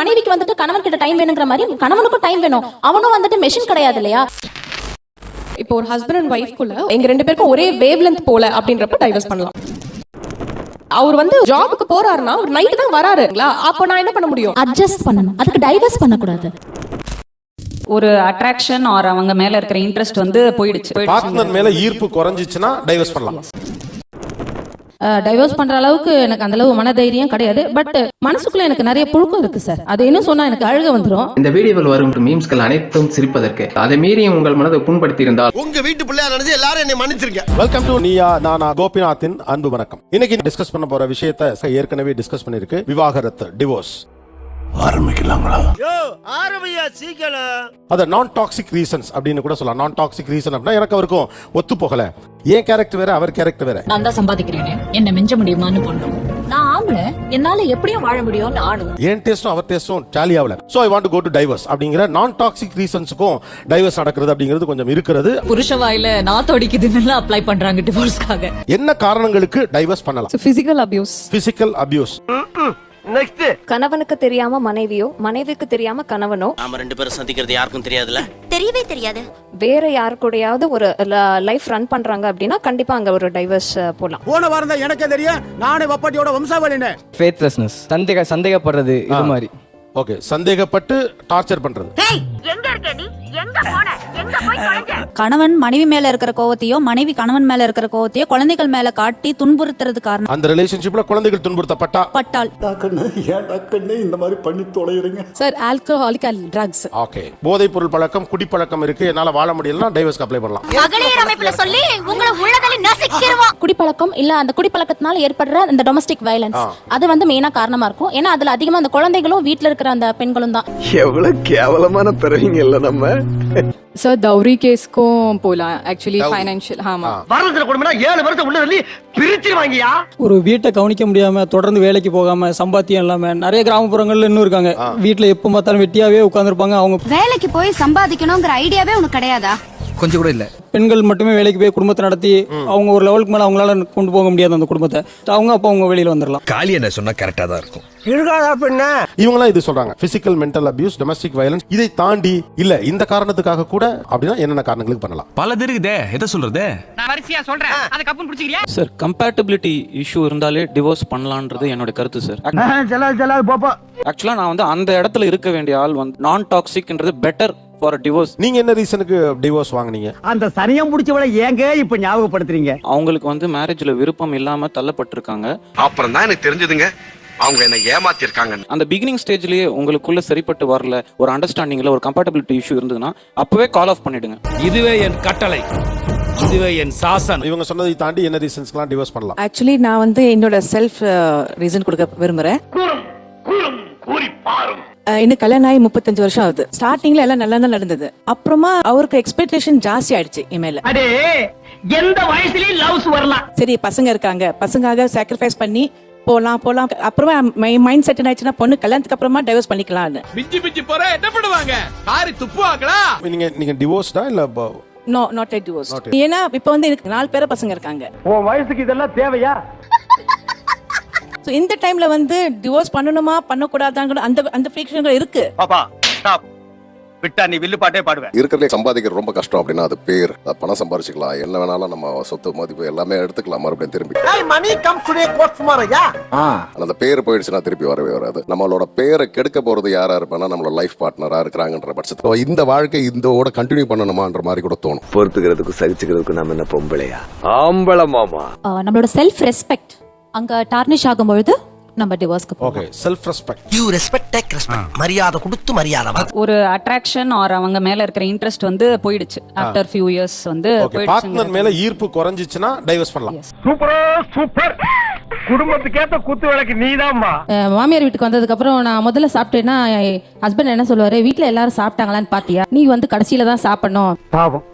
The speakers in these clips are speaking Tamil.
மனைவிக்கு வந்துட்டு கணவன் கிட்ட டைம் வேணுங்கிற மாதிரி கணவனுக்கும் டைம் வேணும். அவனும் வந்துட்டு மெஷின் கிடையாது இல்லையா? இப்போ ஒரு ஹஸ்பண்ட் அண்ட் ஒய்ஃப்குள்ள எங்க ரெண்டு பேருக்கும் ஒரே வேவ் லென்த் போல அப்படின்றப்ப டைவர்ஸ் பண்ணலாம். அவர் வந்து ஜாபுக்கு போறாருன்னா ஒரு நைட்டு தான் வராருங்களா அப்போ நான் என்ன பண்ண முடியும்? அட்ஜஸ்ட் பண்ணணும். அதுக்கு டைவர்ஸ் பண்ணக்கூடாது. ஒரு அட்ராக்ஷன் ஆர் அவங்க மேல இருக்கிற இன்ட்ரெஸ்ட் வந்து போயிடுச்சு. பார்ட்னர் மேல ஈர்ப்பு குறைஞ்சிச்சுன்னா டைவர்ஸ் பண்ணலாம். டைவர்ஸ் பண்ற அளவுக்கு எனக்கு அந்த அளவு மனதைரியம் கிடையாது. பட் மனசுக்குள்ள எனக்கு நிறைய புழுக்கம் இருக்கு சார் அது என்ன சொன்னா எனக்கு அழுக வந்துரும். இந்த வீடியோவில் வரும் மீம்ஸ்கள் அனைத்தும் சிரிப்பதற்கு. அதை மீறியும் உங்கள் மனதை புண்படுத்தி இருந்தால் உங்க வீட்டு பிள்ளையா நினைச்சு எல்லாரும் என்னை மன்னிச்சிருங்க. வெல்கம் டு நீயா நானா கோபிநாத்தின் அன்பு வணக்கம் இன்னைக்கு டிஸ்கஸ் பண்ண போற விஷயத்தை ஏற்கனவே டிஸ்கஸ் பண்ணிருக்கு விவாகரத்து டிவோர்ஸ் யோ ஆரம்பியா சீக்கிரம். அத நான் டாக்ஸிக் ரீசன்ஸ் அப்படின்னு கூட சொல்லலாம். நான் டாக்ஸிக் ரீசன் அப்படின்னா எனக்கு அவருக்கும் ஒத்து போகல ஏன் கேரக்டர் வேற? அவர் கேரக்டர் வேற. நான் தான் சம்பாதிக்கிறேனே. என்ன மிஞ்ச முடியுமான்னு பொண்ணும் நான் ஆம்பளை. என்னால எப்படியும் வாழ முடியும்னு ஆணும் என் டேஸ்டும் அவர் டேஸ்டும் டேலி ஆகல. So I want go to divorce அப்படிங்கிற நான் டாக்ஸிக் ரீசன்ஸுக்கும் டைவர்ஸ் நடக்கிறது அப்படிங்கிறது கொஞ்சம் இருக்கிறது. புருஷ வாயில நான் தொடிக்குதுன்னு அப்ளை பண்றாங்க டிவோர்ஸ்க்காக என்ன காரணங்களுக்கு டைவர்ஸ் பண்ணலாம்? Physical abuse physical abuse next கணவனுக்கு தெரியாம மனைவியோ மனைவிக்கு தெரியாம கணவனோ? நாம ரெண்டு பேரும் சந்திக்கிறது யாருக்கும் தெரியாதுல்ல? தெரியவே தெரியாது. வேற யாரு கூடயாவது ஒரு லைஃப் ரன் பண்றாங்க அப்படின்னா கண்டிப்பா அங்க ஒரு டைவர்ஸ் போலாம். போன வாரம் தான் எனக்கே தெரியும். நானே வப்பாட்டியோட வம்சாவளினே ஃபேத்லெஸ்னஸ் சந்தேக சந்தேகப்படுறது இது மாதிரி. ஓகே சந்தேகப்பட்டு டார்ச்சர் பண்றது. கணவன் மனைவி மேல இருக்கிற கோவத்தையோ மனைவி கணவன் மேல இருக்கிற கோவத்தையோ குழந்தைகள் மேல காட்டி துன்புறுத்துறது காரணம். அந்த ரிலேஷன்ஷிப்ல குழந்தைகள் துன்புறுத்தப்பட்டா? பட்டால். சார் ஆல்கஹாலிக் ட்ரக்ஸ் ஓகே போதைப் பொருள் பழக்கம் குடிப்பழக்கம் இருக்கு. என்னால வாழ முடியலன்னா டைவர்ஸ்க்கு அப்ளை பண்ணலாம். மகளிர் அமைப்புல சொல்லி உங்களை உள்ளதலை நசிக்கிறோம் குடிப்பழக்கம் இல்ல அந்த குடிப்பழக்கத்தினால ஏற்படுற அந்த டொமஸ்டிக் வயலன்ஸ் அது வந்து மெயினா காரணமா இருக்கும். ஏன்னா அதுல அதிகமா அந்த குழந்தைகளும் வீட்ல இருக்கிற அந்த பெண்களும் தான். எவ்வளவு கேவலமான பிறவிங்க இல்ல நம்ம. சார் தௌரி கேஸ்க்கும் போலாம் ஆக்சுவலி ஃபைனான்ஷியல் ஆமா. வரதத்துல கொடுமைனா ஏழு வருஷம் உள்ள தள்ளி பிரிச்சு வாங்கியா? ஒரு வீட்டை கவனிக்க முடியாம தொடர்ந்து வேலைக்கு போகாம சம்பாத்தியம் இல்லாம நிறைய கிராமப்புறங்கள்ல இன்னும் இருக்காங்க. வீட்டுல எப்ப பார்த்தாலும் வெட்டியாவே உட்கார்ந்திருப்பாங்க. அவங்க வேலைக்கு போய் சம்பாதிக்கணுங்கிற ஐடியாவே உனக்கு கிடையாதா? கொஞ்சம் கூட இல்ல. பெண்கள் மட்டுமே வேலைக்கு போய் குடும்பத்தை நடத்தி அவங்க ஒரு லெவலுக்கு மேல அவங்களால கொண்டு போக முடியாது அந்த குடும்பத்தை. அவங்க அப்ப அவங்க வெளியில வந்துடலாம் காளி என்ன சொன்னா கரெக்டா தான் இருக்கும். இருக்காதா பின்ன இவங்களாம் இது சொல்றாங்க. Physical mental abuse domestic violence இதை தாண்டி இல்ல இந்த காரணத்துக்காக கூட அப்படின்னா என்னென்ன காரணங்களுக்கு பண்ணலாம். பல இருக்குதே எதை சொல்றது? சார் கம்பேட்டபிலிட்டி இஷ்யூ இருந்தாலே டிவோர்ஸ் பண்ணலான்றது என்னோட கருத்து சார் செல்லாது செல்லாது போப்பா ஆக்சுவலா நான் வந்து அந்த இடத்துல இருக்க வேண்டிய ஆள் வந்து நான் டாக்ஸிக்ன்றது பெட்டர் ஃபார் டிவோர்ஸ் நீங்க என்ன ரீசனுக்கு டிவோர்ஸ் வாங்குனீங்க? அந்த சனியம் முடிச்சவளை ஏங்க இப்ப ஞாபகப்படுத்துறீங்க? அவங்களுக்கு வந்து மேரேஜ்ல விருப்பம் இல்லாம தள்ளப்பட்டிருக்காங்க. அப்புறம் தான் எனக்கு தெரிஞ்சதுங்க அவங்க என்ன ஏமாத்தி இருக்காங்க அந்த பிகினிங் ஸ்டேஜ்லயே உங்களுக்குள்ள சரிப்பட்டு வரல ஒரு அண்டர்ஸ்டாண்டிங்ல ஒரு கம்பேட்டபிலிட்டி இஷ்யூ இருந்ததுன்னா அப்பவே கால் ஆஃப் பண்ணிடுங்க. இதுவே என் கட்டளை. இதுவே என் சாசன் இவங்க சொன்னதை தாண்டி என்ன ரீசன்ஸ்க்குலாம் டிவோர்ஸ் பண்ணலாம். ஆக்சுவலி நான் வந்து என்னோட செல்ஃப் ரீசன் கொடுக்க விரும்புறேன். இன்னும் கல்யாணம் ஆகி முப்பத்தஞ்சு வருஷம் ஆகுது. ஸ்டார்டிங்ல எல்லாம் நல்லா தான் நடந்தது. அப்புறமா அவருக்கு எக்ஸ்பெக்டேஷன் ஜாஸ்தி ஆயிடுச்சு என் மேல அடே எந்த வயசுலயும் லவ்ஸ் வரலாம். சரி பசங்க இருக்காங்க. பசங்காக சாக்ரிஃபைஸ் பண்ணி போலாம் போலாம். அப்புறமா மைண்ட் செட் ஆயிடுச்சுன்னா பொண்ணு கல்யாணத்துக்கு அப்புறமா டைவர்ஸ் பண்ணிக்கலாம்னு. பிஞ்சி பிஞ்சி போற என்ன பண்ணுவாங்க? காரி துப்புவாங்களா நீங்க நீங்க டிவோர்ஸ்டா இல்ல நோ நாட் எட் டிவோர்ஸ். ஏன்னா இப்போ வந்து எனக்கு நாலு பேர பசங்க இருக்காங்க. உன் வயசுக்கு இதெல்லாம் தேவையா? ஸோ இந்த டைம்ல வந்து டிவோர்ஸ் பண்ணணுமா பண்ணக்கூடாதாங்கிற அந்த அந்த ஃபிக்ஷன்கள் இருக்கு. பாப்பா ஸ்டாப் விட்டா நீ வில்லு பாட்டே பாடுவேன். இருக்கிறதுலே சம்பாதிக்கிறது ரொம்ப கஷ்டம் அப்படின்னா அது பேர். பணம் சம்பாரிச்சுக்கலாம். என்ன வேணாலும் நம்ம சொத்து மதிப்பு எல்லாமே எடுத்துக்கலாம். மறுபடியும் திரும்பி. மணி கம் டுடே கோட் டுமாரோயா ஆனா அந்த பேர் போயிடுச்சுன்னா திருப்பி வரவே வராது. நம்மளோட பேரை கெடுக்க போறது யாரா இருப்பானா நம்மளோட லைஃப் பார்ட்னரா இருக்கிறாங்கன்ற பட்சத்துல. இந்த வாழ்க்கை இதோட கண்டினியூ பண்ணணுமான்ற மாதிரி கூட தோணும். பொறுத்துக்கிறதுக்கும் சகிச்சுக்கிறதுக்கும் நம்ம என்ன பொம்பளையா? ஆம்பளை மாமா. நம்மளோட செல்ஃப் ரெஸ்பெக்ட் அங்க டார்னிஷ் ஆகும் பொழுது நம்ம டிவோர்ஸ்க்கு okay self respect you respect take respect மரியாதை கொடுத்து மரியாதை ஒரு அட்ராக்ஷன் ஆர் அவங்க மேல இருக்கிற இன்ட்ரெஸ்ட் வந்து போயிடுச்சு. ஆஃப்டர் ஃபியூ இயர்ஸ் வந்து ஓகே பார்ட்னர் மேல ஈர்ப்பு குறைஞ்சிச்சுன்னா டைவர்ஸ் பண்ணலாம். சூப்பரோ சூப்பர் குடும்பத்துக்கேத்த குத்து விளக்கு நீதாம்மா. மாமியார் வீட்டுக்கு வந்ததுக்கு அப்புறம் நான் முதல்ல சாப்பிட்டேன்னா ஹஸ்பண்ட் என்ன சொல்லுவாரு? வீட்ல எல்லாரும் சாப்பிட்டாங்களான்னு பாத்தியா? நீ வந்து கடைசியில தான் சாப்பிடணும். பாவம்.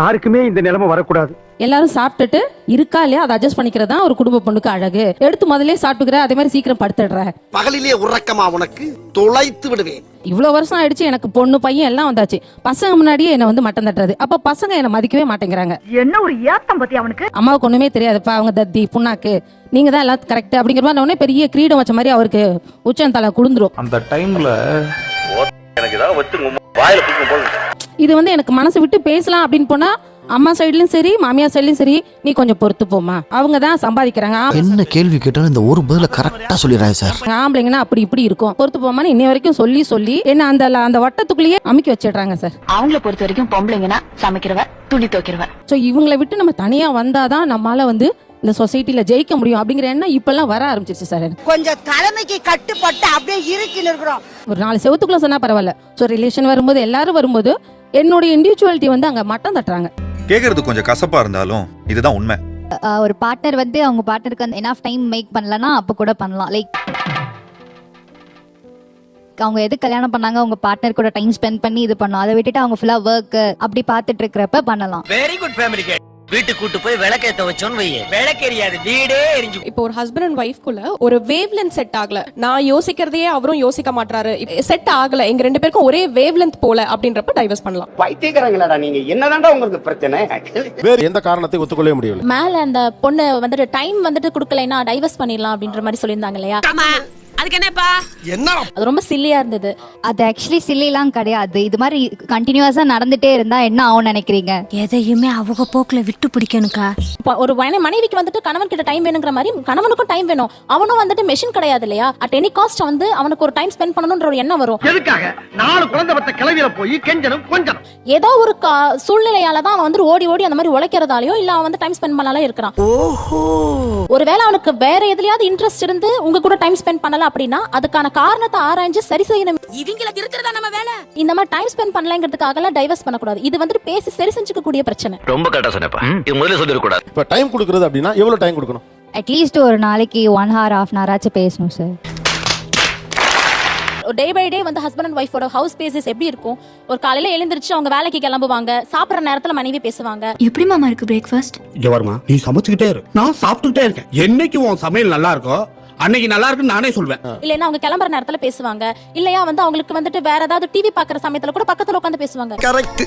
யாருக்குமே இந்த நிலைமை வரக்கூடாது. எல்லாரும் சாப்பிட்டுட்டு இருக்கா இல்லையா? அதை அட்ஜஸ்ட் பண்ணிக்கிறதா ஒரு குடும்ப பொண்ணுக்கு அழகு. எடுத்து முதல்ல சாப்பிட்டுக்கிற அதே மாதிரி சீக்கிரம் படுத்துடுற. பகலிலே உறக்கமா உனக்கு தொலைத்து விடுவேன். இவ்வளவு வருஷம் ஆயிடுச்சு எனக்கு பொண்ணு பையன் எல்லாம் வந்தாச்சு. பசங்க முன்னாடியே என்ன வந்து மட்டம் தட்டுறது. அப்ப பசங்க என்ன மதிக்கவே மாட்டேங்கிறாங்க. என்ன ஒரு ஏத்தம் பத்தி அவனுக்கு? அம்மாவுக்கு ஒண்ணுமே தெரியாதுப்பா அவங்க தத்தி புண்ணாக்கு. நீங்க தான் எல்லாம் கரெக்ட் அப்படிங்கிற மாதிரி உடனே பெரிய கிரீடம் வச்ச மாதிரி அவருக்கு உச்சந்தலை குளிந்துரும் அந்த டைம்ல எனக்கு ஏதாவது வச்சு வாயில தூக்கும் போது இது வந்து எனக்கு மனசு விட்டு பேசலாம் அப்படின்னு போனா அம்மா சைடுலயும் சரி மாமியார் சைடுலயும் சரி நீ கொஞ்சம் பொறுத்து போமா அவங்க தான் சம்பாதிக்கிறாங்க என்ன கேள்வி கேட்டாலும் இந்த ஒரு பதில கரெக்டா சொல்லிடுறாங்க சார். ஆம்பளைங்கன்னா அப்படி இப்படி இருக்கும். பொறுத்து போமான்னு இன்னை வரைக்கும் சொல்லி சொல்லி என்ன அந்த அந்த வட்டத்துக்குள்ளேயே அமுக்கி வச்சிடுறாங்க சார். அவங்கள பொறுத்த வரைக்கும் பொம்பளைங்கன்னா சமைக்கிறவ துணி துவைக்கிறவ. ஸோ இவங்களை விட்டு நம்ம தனியா வந்தாதான் நம்மளால வந்து இந்த சொசைட்டில ஜெயிக்க முடியும் அப்படிங்கிற எண்ணம் இப்பெல்லாம் வர ஆரம்பிச்சிருச்சு சார் கொஞ்சம் தலைமைக்கு கட்டுப்பட்டு அப்படியே இறுக்கி இருக்கிறோம். ஒரு நாலு செவத்துக்குள்ள சொன்னா பரவாயில்ல. ஸோ ரிலேஷன் வரும்போது எல்லாரும் வரும்போது என்னோட இண்டிவிஜுவாலிட்டி வந்து அங்க மட்டம் தட்டுறாங்க. கேக்குறது கொஞ்சம் கசப்பா இருந்தாலும் இதுதான் உண்மை. ஒரு பார்ட்னர் வந்து அவங்க பார்ட்னருக்கு வந்து எனாஃப் டைம் மேக் பண்ணலன்னா அப்ப கூட பண்ணலாம். லைக் அவங்க எது கல்யாணம் பண்ணாங்க அவங்க பார்ட்னர் கூட டைம் ஸ்பெண்ட் பண்ணி இது பண்ணலாம் அதை விட்டுட்டு அவங்க ஃபுல்லா ஒர்க் அப்படி பார்த்துட்டு இருக்கிறப்ப பண்ணலாம். வெரி குட் ஃபேமிலி வீட்டுக்கு கூட்டு போய் விளக்கேத்த வச்சோன்னு வை விளக்கெரியாது வீடே எரிஞ்சு இப்போ ஒரு ஹஸ்பண்ட் அண்ட் ஒய்ஃப்குள்ள ஒரு வேவ் லென்த் செட் ஆகல. நான் யோசிக்கிறதையே அவரும் யோசிக்க மாட்டாரு செட் ஆகல. எங்க ரெண்டு பேருக்கும் ஒரே வேவ் லென்த் போல அப்படின்றப்ப டைவர்ஸ் பண்ணலாம். பைத்தியக்காரங்களாடா நீங்க? என்னதான்டா உங்களுக்கு பிரச்சனை? வேறு எந்த காரணத்தை ஒத்துக்கொள்ளவே முடியவில்லை. மேல அந்த பொண்ணு வந்துட்டு டைம் வந்துட்டு கொடுக்கலைன்னா டைவர்ஸ் பண்ணிடலாம் அப்படின்ற மாதிரி சொல்லியிருந்தாங்க இல்லையா? அதுக்கு என்னப்பா? என்ன அது ரொம்ப சில்லியா இருந்தது. அது ஆக்சுவலி சில்லிலாம் கிடையாது. இது மாதிரி கண்டினியூஸா நடந்துட்டே இருந்தா என்ன ஆகும் நினைக்கிறீங்க? எதையுமே அவங்க போக்குல விட்டு பிடிக்கணுக்கா இப்ப ஒரு மனை- மனைவிக்கு வந்துட்டு கணவன் கிட்ட டைம் வேணுங்கிற மாதிரி கணவனுக்கும் டைம் வேணும். அவனும் வந்துட்டு மெஷின் கிடையாது இல்லையா? அட் எனி காஸ்ட் வந்து அவனுக்கு ஒரு டைம் ஸ்பெண்ட் பண்ணணும்ன்ற ஒரு எண்ணம் வரும். எதுக்காக? நாலு குழந்தை பத்த கிளவியில போய் கெஞ்சனும் கொஞ்சனும் ஏதோ ஒரு கா- சூழ்நிலையால தான் அவன் வந்து ஓடி ஓடி அந்த மாதிரி உழைக்கிறதாலயோ இல்ல அவன் வந்து டைம் ஸ்பெண்ட் பண்ணாலும் இருக்கிறான். ஓஹோ. ஒருவேளை அவனுக்கு வேற எதுலயாவது இன்ட்ரெஸ்ட் இருந்து உங்க கூட டைம் ஸ்பெண்ட் பண்ணல அப்படின்னா அதுக்கான காரணத்தை ஆராய்ஞ்சு சரி செய்யணும். இவங்கள திருத்துறதா நம்ம வேலை? இந்த மாதிரி டைம் ஸ்பெண்ட் பண்ணலங்கிறதுக்காக டைவர்ஸ் பண்ணக்கூடாது. இது வந்துட்டு பேசி சரி செஞ்சுக்க கூடிய பிரச்சனை. ரொம்ப கரெக்டா சொன்னப்பா இது முதல்ல சொல்லிடக்கூடாது. இப்ப டைம் கொடுக்கறது அப்படின்னா எவ்வளவு டைம் கொடுக்கணும்? அட்லீஸ்ட் ஒரு நாளைக்கு one hour half an hour ஆச்சும் பேசணும் சார் டே பை டே வந்து ஹஸ்பண்ட் அண்ட் ஒய்ஃபோட ஹவுஸ் பேசஸ் எப்படி இருக்கும்? ஒரு காலையில எழுந்திருச்சு அவங்க வேலைக்கு கிளம்புவாங்க. சாப்பிடுற நேரத்துல மனைவி பேசுவாங்க. எப்படி மாமா இருக்கு பிரேக்ஃபாஸ்ட் இங்க வருமா. நீ சமைச்சுக்கிட்டே இரு. நான் சாப்பிட்டுக்கிட்டே இருக்கேன். என்னைக்கு உன் சமையல் நல்லா இருக்கோ அன்னைக்கு நல்லா இருக்குன்னு நானே சொல்வேன். இல்லைன்னா அவங்க கிளம்புற நேரத்துல பேசுவாங்க. இல்லையா வந்து அவங்களுக்கு வந்துட்டு வேற ஏதாவது டிவி பாக்குற சமயத்துல கூட பக்கத்துல உட்காந்து பேசுவாங்க. கரெக்ட்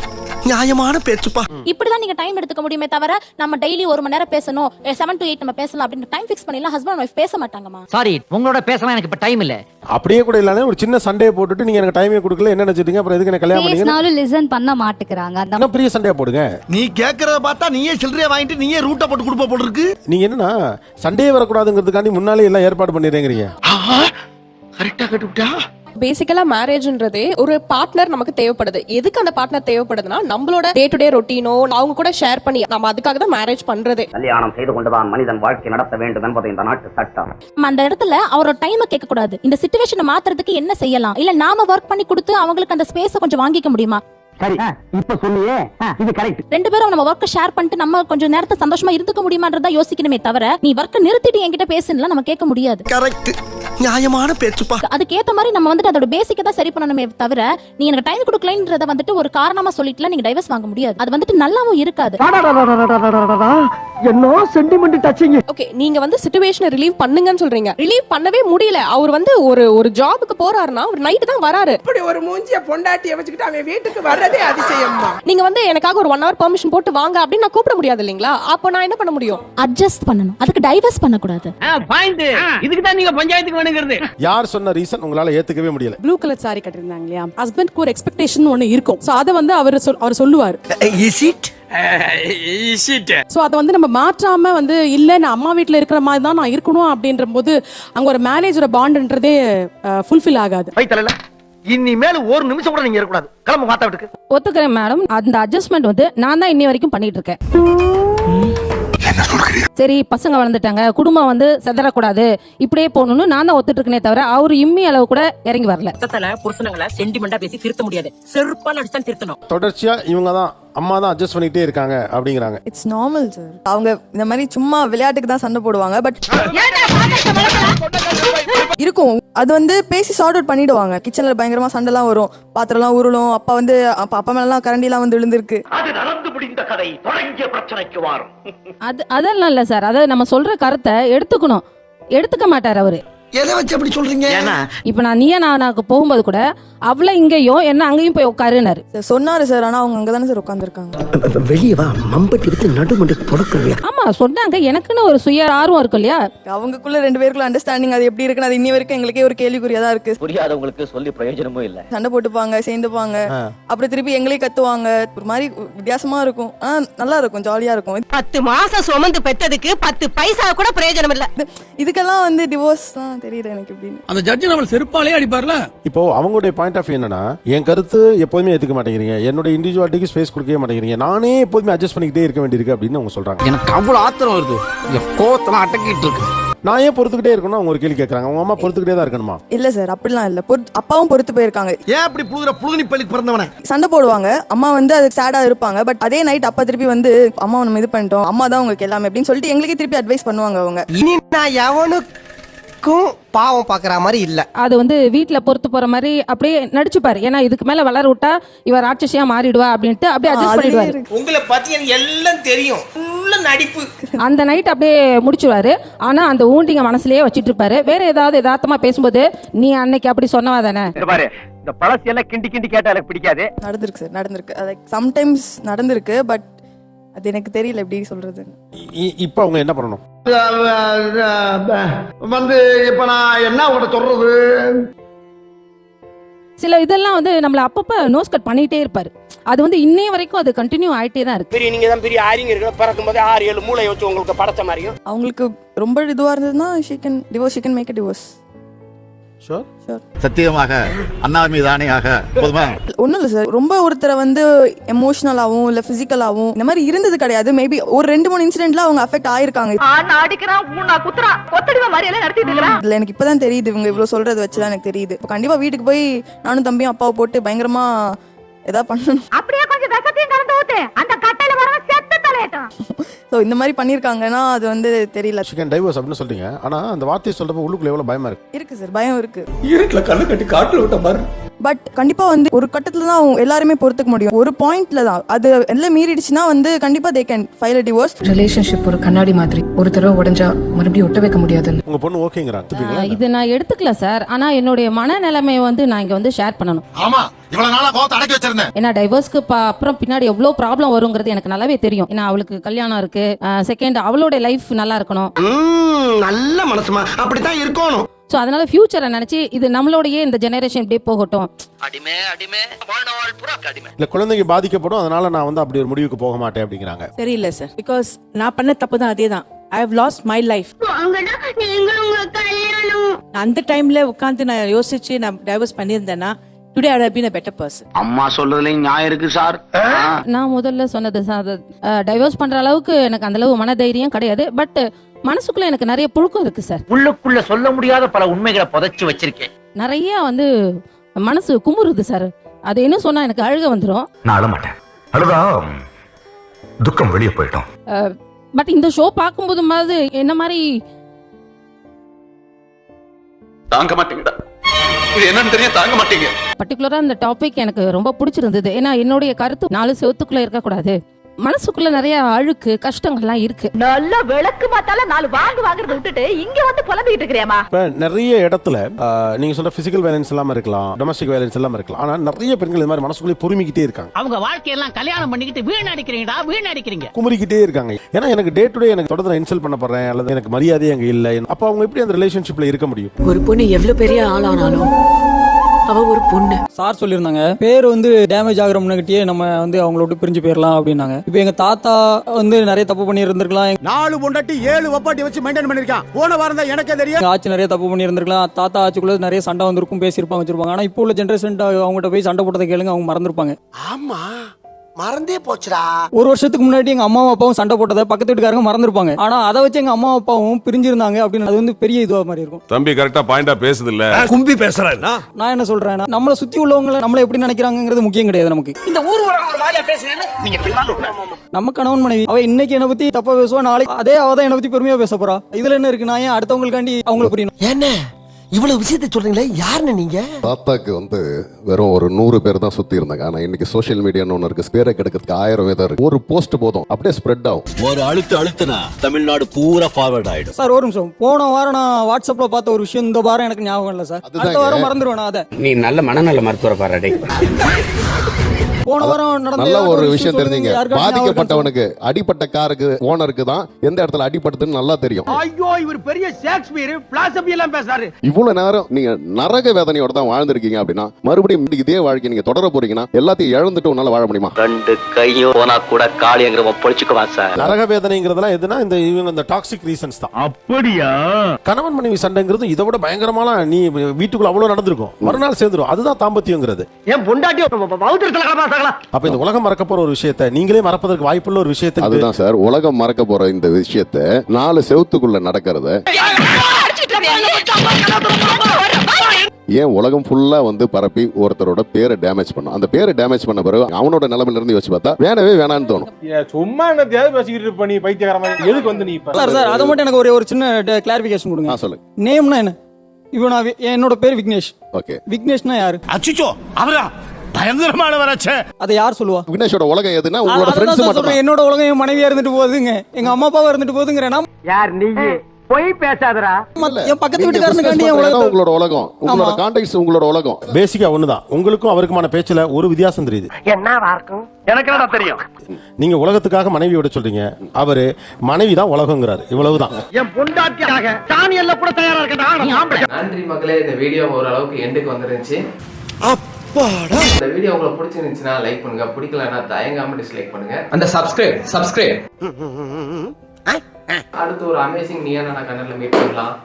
நியாயமான பேச்சுப்பா. இப்படிதான் நீங்க டைம் எடுத்துக்க முடியுமே தவிர நம்ம டெய்லி ஒரு மணி நேரம் பேசணும். செவன் டு எயிட் நம்ம பேசலாம் அப்படின்னு டைம் ஃபிக்ஸ் பண்ணிடலாம். ஹஸ்பண்ட் ஒய்ஃப் பேச மாட்டாங்கம்மா. சாரி உங்களோட பேசலாம் எனக்கு இப்ப டைம் இல்ல. அப்படியே கூட இல்லாம ஒரு சின்ன சண்டையை போட்டுட்டு நீங்க எனக்கு டைமே கொடுக்கல என்ன நினைச்சிட்டீங்க? அப்புறம் எதுக்கு எனக்கு கல்யாணம் பண்ணீங்க லிசன் பண்ண மாட்டுக்கிறாங்க அந்த பெரிய சண்டையா போடுங்க? நீ கேக்குறத பார்த்தா நீயே சில்லறையா வாங்கிட்டு நீயே ரூட்டை போட்டு கொடுப்ப போல இருக்கு நீங்க என்னன்னா சண்டையே வரக்கூடாதுங்கிறதுக்காண்டி முன்னாலே எல்லாம் ஏற்பாடு பண்ணிடுறீங்க கரெக்டா கட்டுவிட்டா? பேசிக்கலா மேரேஜ்ன்றதே ஒரு பார்ட்னர் நமக்கு தேவைப்படுது. எதுக்கு அந்த பார்ட்னர் தேவைப்படுதுன்னா நம்மளோட டே டு டே ரொட்டீனோ அவங்க கூட ஷேர் பண்ணி நம்ம அதுக்காக தான் மேரேஜ் பண்றதே. கல்யாணம் செய்து கொண்டுதான் மனிதன் வாழ்க்கை நடத்த வேண்டும் என்பது இந்த நாட்டு சட்டம். நம்ம அந்த இடத்துல அவரோட டைமை கேட்க கூடாது இந்த சுச்சுவேஷனை மாத்துறதுக்கு என்ன செய்யலாம்? இல்ல நாம ஒர்க் பண்ணி கொடுத்து அவங்களுக்கு அந்த ஸ்பேஸ கொஞ்சம் வாங்கிக்க முடியுமா? சரி இப்ப சொல்லியே. இது கரெக்ட் ரெண்டு பேரும் நம்ம ஒர்க்கை ஷேர் பண்ணிட்டு நம்ம கொஞ்சம் நேரத்தை சந்தோஷமா இருந்துக்க முடியுமான்றதா யோசிக்கணுமே தவிர நீ ஒர்க்கை நிறுத்திட்டு என்கிட்ட பேசுனா நம்ம கேட்க முடியாது. கரெக்ட் நியாயமான பேச்சுப்பா. அதுக்கேத்த மாதிரி நம்ம வந்துட்டு அதோட பேசிக்கை தான் சரி பண்ணணுமே தவிர நீ எனக்கு டைம் கொடுக்கலன்றத வந்துட்டு ஒரு காரணமா சொல்லிட்டுலாம் நீங்க டைவர்ஸ் வாங்க முடியாது. அது வந்துட்டு நல்லாவும் இருக்காது. என்ன சென்டிமெண்ட் டச்சிங் ஓகே நீங்க வந்து சிச்சுவேஷனை ரிலீவ் பண்ணுங்கன்னு சொல்றீங்க. ரிலீவ் பண்ணவே முடியல. அவர் வந்து ஒரு ஒரு ஜாபுக்கு போறாருன்னா ஒரு நைட்டு தான் வராரு. இப்படி ஒரு மூஞ்சிய பொண்டாட்டிய வச்சுக்கிட்டு அவன் வீட்டுக்கு வர்றதே அதிசயம்மா. நீங்க வந்து எனக்காக ஒரு ஒன் ஹவர் பெர்மிஷன் போட்டு வாங்க அப்படின்னு நான் கூப்பிட முடியாது இல்லைங்களா? அப்போ நான் என்ன பண்ண முடியும்? அட்ஜஸ்ட் பண்ணணும். அதுக்கு டைவர்ஸ் பண்ணக்கூடாது. பாயிண்ட் இதுக்கு தான் நீங்க பஞ்சாயத்துக்கு வேணுங்கிறது. யார் சொன்ன ரீசன் உங்களால ஏத்துக்கவே முடியல? ப்ளூ கலர் சாரி கட்டிருந்தாங்க இல்லையா? ஹஸ்பண்ட்க்கு ஒரு எக்ஸ்பெக்டேஷன் ஒன்னு இருக்கும். சோ அதை வந்து அவர் அவர் சொல்லுவார். Is it is it so அதை வந்து நம்ம மாற்றாம வந்து இல்ல நான் அம்மா வீட்ல இருக்கிற மாதிரி தான் நான் இருக்கணும் அப்படின்ற போது அங்க ஒரு மேரேஜோட பாண்ட்ன்றதே ஃபுல்ஃபில் ஆகாது. இனிமேல் ஒரு நிமிஷம் கூட நீங்க இருக்கக்கூடாது கிளம்ப மாத்தா விட்டுக்கு. ஒத்துக்கிறேன் மேடம். அந்த அட்ஜஸ்ட்மெண்ட் வந்து நான் தான் இன்னி வரைக்கும் பண்ணிட்டு இருக்கேன். சரி பசங்க வளர்ந்துட்டாங்க. குடும்பம் வந்து செதறக்கூடாது. இப்படியே போகணும்னு நான் தான் ஒத்துட்டு இருக்கனே தவிர அவர் இம்மி அளவு கூட இறங்கி வரல. புருஷனங்களை சென்டிமெண்டா பேசி திருத்த முடியாது. செருப்பால் அடிச்சுதான் திருத்தணும். தொடர்ச்சியா இவங்க தான் அம்மா தான் அட்ஜஸ்ட் பண்ணிட்டே இருக்காங்க அப்படிங்கிறாங்க. இட்ஸ் நார்மல் சார் அவங்க இந்த மாதிரி சும்மா விளையாட்டுக்கு தான் சண்டை போடுவாங்க பட் இருக்கும். அது வந்து பேசி சார்ட் அவுட் பண்ணிடுவாங்க. கிச்சன்ல பயங்கரமா சண்டைலாம் வரும். பாத்திரம்லாம் உருளும். அப்பா வந்து அப்பா அப்பா மேலாம் கரண்டிலாம் வந்து விழுந்திருக்கு. அது அதெல்லாம் இல்ல சார். அதை நம்ம சொல்ற கருத்தை எடுத்துக்கணும். எடுத்துக்க மாட்டார் அவரு. எதை வச்சு அப்படி சொல்றீங்க? இப்ப நான் நீயா நானாக்கு போகும்போது கூட அவள இங்கேயும் என்ன அங்கேயும் போய் உட்காருனாரு சொன்னாரு சார் ஆனா அவங்க அங்கதானே சார் உட்காந்துருக்காங்க வெளியே வா மம்பட்டி எடுத்து நடுமண்டு புடக்குறியா ஆமா சொன்னாங்க. எனக்குன்னு ஒரு சுய ஆர்வம் இருக்கும் இல்லையா? அவங்களுக்குள்ள ரெண்டு பேருக்குள்ள அண்டர்ஸ்டாண்டிங் அது எப்படி இருக்குன்னு அது இன்னி வரைக்கும் எங்களுக்கே ஒரு கேள்விக்குறியா தான் இருக்கு. புரியாதவங்களுக்கு சொல்லி பிரயோஜனமும் இல்ல. சண்டை போட்டுப்பாங்க சேர்ந்துப்பாங்க. அப்புறம் திருப்பி எங்களே கத்துவாங்க. ஒரு மாதிரி வித்தியாசமா இருக்கும். ஆனா நல்லா இருக்கும் ஜாலியா இருக்கும். பத்து மாசம் சுமந்து பெத்ததுக்கு பத்து பைசா கூட பிரயோஜனம் இல்ல. இது- இதுக்கெல்லாம் வந்து டிவோர்ஸ் தான் தெரியல எனக்கு எப்படின்னு அந்த ஜட்ஜி நம்ம செருப்பாலே அடிப்பார்ல? இப்போ அவங்களுடைய பாயிண்ட் ஆஃப் என்னன்னா என் கருத்து எப்போதுமே ஏத்துக்க மாட்டேங்கிறீங்க. என்னோட இண்டிவிஜுவாலிட்டிக்கு ஸ்பேஸ் கொடுக்கவே மாட்டேங்கிறீங்க. நானே எப்போதுமே அட்ஜஸ்ட் பண்ணிக்கிட்டே இருக்க வேண்டியிருக்கு அப்படின்னு அவங்க சொல்றாங்க. எனக்கு அவ்வளவு ஆத்திரம் வருது. கோத்தலாம் அடக்கிட்டு இருக்கு. நான் ஏன் பொறுத்துக்கிட்டே இருக்கணும் அவங்க ஒரு கேள்வி கேட்கறாங்க அவங்க அம்மா பொறுத்துக்கிட்டே தான் இருக்கணுமா? இல்ல சார் அப்படிலாம் இல்ல. பொறுத்து அப்பாவும் பொறுத்து போயிருக்காங்க. ஏன் அப்படி புழுதுற புழுதுனி பள்ளி பிறந்தவனே? சண்டை போடுவாங்க. அம்மா வந்து அது சேடா இருப்பாங்க. பட் அதே நைட் அப்பா திருப்பி வந்து அம்மா நம்ம இது பண்ணிட்டோம். அம்மா தான் உங்களுக்கு எல்லாமே அப்படின்னு சொல்லிட்டு எங்களுக்கே திருப்பி அட்வைஸ் பண்ணுவாங்க அவங்க. இனி நான் எவனுக்கும் பாவம் பாக்குற மாதிரி இல்ல. அது வந்து வீட்ல பொறுத்து போற மாதிரி அப்படியே நடிச்சுப்பாரு. ஏன்னா இதுக்கு மேல வளர விட்டா இவ ராட்சசியா மாறிடுவா அப்படின்ட்டு அப்படியே அட்ஜஸ்ட் பண்ணிடுவாரு. உங்களை பத்தி எனக்கு எல்லாம் தெரியும். ஃபுல்லா நடிப்பு. அந்த நைட் அப்படியே முடிச்சுடுவாரு ஆனா அந்த ஊண்டிங்க மனசுலயே வச்சிட்டு இருப்பாரு. வேற ஏதாவது யதார்த்தமா பேசும்போது நீ அன்னைக்கு அப்படி சொன்னவா தானே? பாரு இந்த பழசு எல்லாம் கிண்டி கிண்டி கேட்டா எனக்கு பிடிக்காது. நடந்திருக்கு சார் நடந்திருக்கு. அது சம்டைம்ஸ் நடந்திருக்கு பட் அது எனக்கு தெரியல எப்படி சொல்றது இ- இப்போ அவங்க என்ன பண்ணணும்? வந்து இப்ப நான் என்ன உங்கள்ட்ட சொல்றது? சில இதெல்லாம் வந்து நம்மள அப்பப்ப நோஸ் கட் பண்ணிட்டே இருப்பாரு. அது வந்து இன்னைய வரைக்கும் அது கண்டினியூ ஆயிட்டே தான் இருக்கு. பெரிய நீங்க தான் பெரிய ஆரிங்க பிறக்கும் போதே ஆறு ஏழு மூளை வச்சு உங்களுக்கு படைச்ச மாதிரியும். அவங்களுக்கு ரொம்ப இதுவா இருந்ததுன்னா she can divorce she can make divorce sure சத்தியமாக அண்ணா மீதானையாக போதுமா? ஒன்றும் இல்லை சார். ரொம்ப ஒருத்தரை வந்து எமோஷனலாகவும் இல்லை ஃபிசிக்கலாகவும் இந்த மாதிரி இருந்தது கிடையாது. மேபி ஒரு ரெண்டு மூணு இன்சிடென்ட்ல அவங்க அஃபெக்ட் ஆயிருக்காங்க. இதுல எனக்கு இப்பதான் தெரியுது. இவங்க இவ்வளவு சொல்றது வச்சுதான் எனக்கு தெரியுது. இப்ப கண்டிப்பா வீட்டுக்கு போய் நானும் தம்பியும் அப்பாவை போட்டு பயங்கரமா ஏதாவது பண்ணணும். அப்படியே கொஞ்சம் விஷத்தையும் கலந்து ஊத்து. அந்த கட்டையில வர ஸோ இந்த மாதிரி பண்ணியிருக்காங்கன்னா அது வந்து தெரியல. கேன் டைவர்ஸ் அப்படின்னு சொல்றீங்க. ஆனா அந்த வார்த்தையை சொல்றப்ப உள்ளுக்குள்ள எவ்வளவு பயமா இருக்கு? இருக்கு சார் பயம் இருக்கு. இருட்டுல கண்ணு கட்டி காட்டுல விட்ட பாரு பட் கண்டிப்பா வந்து ஒரு கட்டத்துல தான் அவங்க எல்லாருமே பொறுத்துக்க முடியும். ஒரு பாயிண்ட்ல தான். அது எல்லாம் மீறிடுச்சுன்னா வந்து கண்டிப்பா they can file divorce relationship ஒரு கண்ணாடி மாதிரி. ஒரு தடவை உடைஞ்சா மறுபடியும் ஒட்ட வைக்க முடியாதுன்னு. உங்க பொண்ணு ஓகேங்கிறாங்க இது நான் எடுத்துக்கல சார். ஆனா என்னுடைய மனநிலைமையை வந்து நான் இங்க வந்து ஷேர் பண்ணணும். ஆமா இவ்வளவு நாளா கோத்த அடக்கி வச்சிருந்தேன். ஏன்னா டைவர்ஸ்க்கு அப்புறம் பின்னாடி எவ்வளவு ப்ராப்ளம் வருங்கிறது எனக்கு நல்லாவே தெரியும். ஏன்னா அவளுக்கு கல்யாணம் இருக்கு. செகண்ட் அவளோட லைஃப் நல்லா இருக்கணும். நல்ல மனசுமா. அப்படித்தான் இருக்கணும். ஸோ அதனால ஃபியூச்சரை நினைச்சு இது நம்மளோடயே இந்த ஜெனரேஷன் இப்படியே போகட்டும். அடிமே அடிமே. வாழ்நாள் பூரா அடிமை. இல்ல குழந்தைங்க பாதிக்கப்படும். அதனால நான் வந்து அப்படி ஒரு முடிவுக்கு போக மாட்டேன் அப்படிங்கிறாங்க. தெரியல சார் பிகாஸ் நான் பண்ண தப்பு தான் அதே தான். I have lost my life அந்த டைம்ல உட்காந்து நான் யோசிச்சு நான் divorce பண்ணியிருந்தேன்னா today I been a better person அம்மா சொல்றதுலயும் நியாயம் இருக்கு சார் நான் முதல்ல சொன்னது டைவர்ஸ் பண்ற அளவுக்கு எனக்கு அந்த அளவு மனதைரியம் கிடையாது. பட் மனசுக்குள்ள எனக்கு நிறைய புழுக்கம் இருக்கு சார். உள்ளுக்குள்ள சொல்ல முடியாத பல உண்மைகளை புதைச்சு வச்சிருக்கேன். நிறைய வந்து மனசு குமுறுது சார். அது என்ன சொன்னா எனக்கு அழுக வந்துடும் நான் அழ மாட்டேன். அழுதா துக்கம் வெளியே போயிட்டோம் பட் இந்த ஷோ பார்க்கும்போது மாதிரி என்ன மாதிரி? தாங்க மாட்டேங்கடா. இது என்னன்னு தெரியும் தாங்க மாட்டீங்க. பர்டிகுலரா இந்த டாபிக் எனக்கு ரொம்ப பிடிச்சிருந்தது. ஏன்னா என்னுடைய கருத்து நாலு செவத்துக்குள்ள இருக்கக்கூடாது. மனசுக்குள்ள நிறைய அழுக்கு கஷ்டங்கள்லாம் இருக்கு. நல்ல விளக்கு மாத்தால நாலு வாங்கு வாங்குறத விட்டுட்டு இங்க வந்து புலம்பிட்டு இருக்கிறியாமா இப்ப நிறைய இடத்துல ஆஹ், நீங்க சொல்ற பிசிக்கல் வயலன்ஸ் எல்லாம் இருக்கலாம் டொமஸ்டிக் வயலன்ஸ் எல்லாம் இருக்கலாம். ஆனா நிறைய பெண்கள் இந்த மாதிரி மனசுக்குள்ளே பொறுமிக்கிட்டே இருக்காங்க. அவங்க வாழ்க்கையெல்லாம் கல்யாணம் பண்ணிக்கிட்டு வீணடிக்கிறீங்கடா வீணடிக்கிறீங்க. குமுறிக்கிட்டே இருக்காங்க. ஏன்னா எனக்கு டே டு டே எனக்கு தொடர்ந்து இன்சல்ட் பண்ண போறேன் அல்லது எனக்கு மரியாதை அங்க இல்ல. அப்ப அவங்க எப்படி அந்த ரிலேஷன்ஷிப்ல இருக்க முடியும்? ஒரு பொண்ணு எவ்வளவு பெரிய ஆளானாலும் அவ ஒரு பொண்ணு. சார் சொல்லியிருந்தாங்க பேர் வந்து டேமேஜ் ஆகுற முன்னாடியே நம்ம வந்து அவங்கள விட்டு பிரிஞ்சு போயிடலாம் அப்படின்னாங்க. இப்போ எங்க தாத்தா வந்து நிறைய தப்பு பண்ணி இருந்திருக்கலாம் நாலு பொண்டாட்டி ஏழு வப்பாட்டி வச்சு மெயின்டைன் பண்ணிருக்கான் போன வாரம் தான் எனக்கே தெரியும். ஆட்சி நிறைய தப்பு பண்ணி இருந்திருக்கலாம் தாத்தா ஆட்சிக்குள்ள நிறைய சண்டை வந்திருக்கும் பேசியிருப்பாங்க வச்சிருப்பாங்க. ஆனா இப்போ உள்ள ஜென்ரேஷன் அவங்ககிட்ட போய் சண்டை போட்டதை கேளுங்க அவங்க மறந்துருப்பாங்க. ஆமா. மறந்தே போச்சுடா. ஒரு வருஷத்துக்கு முன்னாடி எங்க அம்மாவும் அப்பாவும் சண்டை போட்டதை பக்கத்து வீட்டுக்காரங்க மறந்துருப்பாங்க. ஆனா அதை வச்சு எங்க அம்மா அப்பாவும் பிரிஞ்சிருந்தாங்க அப்படின்னு அது வந்து பெரிய இதுவா மாதிரி இருக்கும். தம்பி கரெக்டா பாயிண்டா பேசுது இல்ல கும்பி பேசுறாரு நான் என்ன சொல்றேன் நம்மளை சுத்தி உள்ளவங்களை நம்மள எப்படி நினைக்கிறாங்கிறது முக்கியம் கிடையாது நமக்கு. இந்த ஊர் நம்ம கணவன் மனைவி அவ இன்னைக்கு என்ன பத்தி தப்பா பேசுவா நாளைக்கு அதே அவ தான் என்ன பத்தி பெருமையா பேச போறா. இதுல என்ன இருக்கு? நான் ஏன் அடுத்தவங்களுக்காண்டி அவங்களுக்கு புரியணும்? என்ன? இவ்வளவு விஷயத்தை சொல்றீங்களே யாருன்னு நீங்க? தாத்தாக்கு வந்து வெறும் ஒரு நூறு பேர் தான் சுத்தி இருந்தாங்க. ஆனா இன்னைக்கு சோஷியல் மீடியான்னு ஒன்று இருக்கு. பேரை கெடுக்கிறதுக்கு ஆயிரம் விதம் இருக்கு. ஒரு போஸ்ட் போதும். அப்படியே ஸ்ப்ரெட் ஆகும். ஒரு அழுத்து அழுத்துனா தமிழ்நாடு பூரா ஃபார்வர்ட் ஆயிடும். சார் ஒரு நிமிஷம். போன வாரம் நான் வாட்ஸ்அப்ல பார்த்த ஒரு விஷயம் இந்த வாரம் எனக்கு ஞாபகம் இல்ல சார். அடுத்த வாரம் மறந்துடுவேன் அதை. நீ நல்ல மனநல மருத்துவரை பாருடே போன வாரம் நடந்த நல்ல ஒரு விஷயம் தெரிஞ்சீங்க? பாதிக்கப்பட்டவனுக்கு அடிப்பட்ட காருக்கு ஓனருக்கு தான் எந்த இடத்துல அடிபட்டதுன்னு நல்லா தெரியும். ஐயோ இவர் பெரிய ஷேக்ஸ்பியர் பிளாசபி எல்லாம் பேசாரு இவ்வளவு நேரம் நீங்க நரக வேதனையோட தான் வாழ்ந்திருக்கீங்க அப்படின்னா மறுபடியும் இதே வாழ்க்கை நீங்க தொடர போறீங்கன்னா எல்லாத்தையும் இழந்துட்டு உன்னால வாழ முடியுமா? ரெண்டு கையும் போனா கூட காளியங்கிறவன் பொழிச்சுக்குவான் சார். நரக வேதனைங்கிறதெல்லாம் எதுனா இந்த இவங்க இந்த டாக்ஸிக் ரீசன்ஸ் தான். அப்படியா? கணவன் மனைவி சண்டைங்கிறது இதை விட பயங்கரமான நீ வீட்டுக்குள்ள அவ்வளவு நடந்திருக்கும். மறுநாள் சேர்ந்துரும். அதுதான் தாம்பத்தியங்கிறது. என் பொண்டாட்டி கலப்பாசாங்களா அப்ப இந்த உலகம் மறக்க போற ஒரு விஷயத்தை நீங்களே மறப்பதற்கு வாய்ப்புள்ள ஒரு விஷயத்தை அதுதான் சார் உலகம் மறக்க போற இந்த விஷயத்த நாலு செவுத்துக்குள்ள நடக்கிறத. ஏன் உலகம் ஃபுல்லா வந்து பரப்பி ஒருத்தரோட பேரை டேமேஜ் பண்ணும்? அந்த பேரை டேமேஜ் பண்ண பிறகு அவனோட நிலைமையில இருந்து யோசிச்சு பார்த்தா வேணவே வேணான்னு தோணும். சும்மா என்னத்தையாவது பேசிக்கிட்டு இருப்ப நீ பைத்தியக்கார மாதிரி. எதுக்கு வந்து நீ இப்ப? சார் சார் அதை மட்டும் எனக்கு ஒரு ஒரு சின்ன கிளாரிபிகேஷன் கொடுங்க. நான் சொல்லுங்க நேம்னா என்ன? வி- என்னோட பேர் விக்னேஷ். ஓகே. விக்னேஷ்னா யாரு? அச்சுச்சோ அவரா? பயங்கரமான வராச்சே அதை யார் சொல்லுவா? விக்னேஷோட உலகம் எதுனா உங்களோட ஃப்ரெண்ட்ஸ் மட்டும் என்னோட உலகம் என் மனைவியா இருந்துட்டு போகுதுங்க. எங்க அம்மா அப்பாவா இருந்துட்டு போகுதுங்கிற நான் யார் நீ? பொய் பேசாதடா. என் பக்கத்து வீட்டுக்காரனுக்காண்டி உங்களோட உலகம். உங்களோட. கான்டாக்ட்ஸ் உங்களோட உலகம். பேசிக்கா ஒண்ணுதான். உங்களுக்கும் அவருக்குமான பேச்சுல ஒரு வித்தியாசம் தெரியுது. என்னவா இருக்கும் எனக்கு என்னடா தெரியும்? நீங்க உலகத்துக்காக மனைவியோட சொல்றீங்க. அவரு மனைவி தான் உலகங்கிறாரு. இவ்வளவுதான். என் பொண்டாட்டியாக சாணி எல்லாம் கூட தயாரா இருக்கா நன்றி மக்களே இந்த வீடியோ ஓரளவுக்கு எண்டுக்கு வந்துருந்துச்சு. அப்பாடா. இந்த வீடியோ உங்களுக்கு பிடிச்சிருந்துச்சுன்னா லைக் பண்ணுங்க. பிடிக்கலன்னா தயங்காம டிஸ்லைக் பண்ணுங்க. அந்த சப்ஸ்கிரைப் சப்ஸ்கிரைப் அடுத்து ஒரு அமேசிங் நியான கண்ணல மீட் பண்ணலாம்.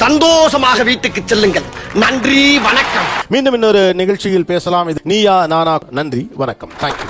சந்தோஷமாக வீட்டுக்கு செல்லுங்கள். நன்றி வணக்கம். மீண்டும் இன்னொரு நிகழ்ச்சியில் பேசலாம். இது நீயா நானா நன்றி வணக்கம். தேங்க்யூ